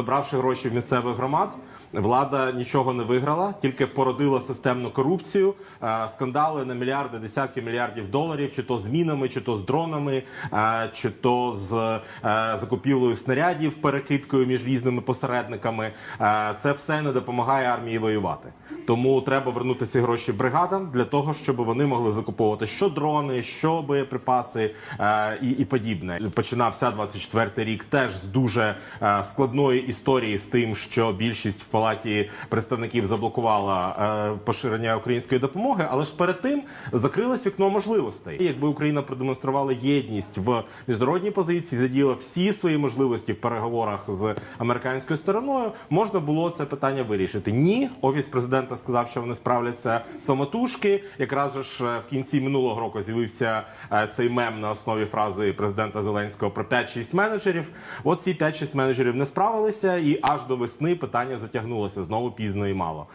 Забравши гроші в місцевих громад, влада нічого не виграла, тільки породила системну корупцію, е, скандали на мільярди, десятки мільярдів доларів, чи то з мінами, чи то з дронами, е, чи то з е, закупівлею снарядів, перекидкою між різними посередниками. Це все не допомагає армії воювати. Тому треба вернути ці гроші бригадам для того, щоб вони могли закуповувати що дрони, що боєприпаси і, і подібне. Починався 24-й рік теж з дуже складної історії з тим, що більшість в палаті представників заблокувала е, поширення української допомоги, але ж перед тим закрилось вікно можливостей. Якби Україна продемонструвала єдність в міжнародній позиції, задіяла всі свої можливості в переговорах з американською стороною, можна було це питання вирішити. Ні, офіс президента сказав, що вони справляться самотужки. Якраз же ж е, в кінці минулого року з'явився е, цей мем на основі фрази президента Зеленського про 5-6 менеджерів. От ці 5-6 менеджерів не справилися, і аж до весни питання затягнулося знову пізно і мало.